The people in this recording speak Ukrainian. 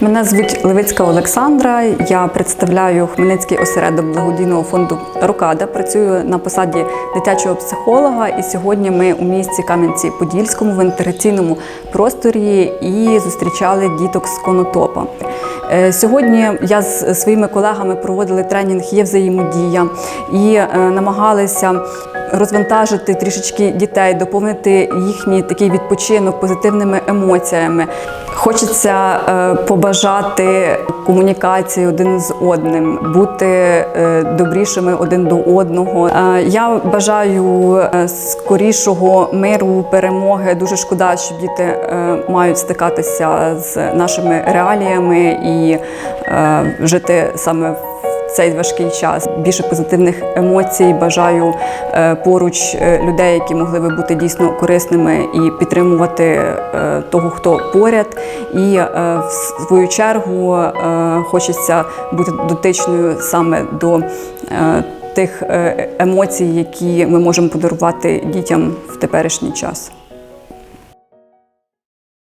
Мене звуть Левицька Олександра. Я представляю Хмельницький осередок благодійного фонду Рокада. Працюю на посаді дитячого психолога. І сьогодні ми у місті Кам'янці-Подільському в інтеграційному просторі і зустрічали діток з конотопа. Е, Сьогодні я з своїми колегами проводили тренінг є взаємодія і е, намагалися розвантажити трішечки дітей, доповнити їхній такий відпочинок позитивними емоціями. Хочеться е, побажати комунікації один з одним, бути добрішими один до одного. Я бажаю скорішого миру, перемоги. Дуже шкода, що діти мають стикатися з нашими реаліями і е, жити саме в цей важкий час. Більше позитивних емоцій. Бажаю е, поруч е, людей, які могли би бути дійсно корисними і підтримувати е, того, хто поряд. І е, в свою чергу е, хочеться бути дотичною саме до е, тих е, емоцій, які ми можемо подарувати дітям в теперішній час.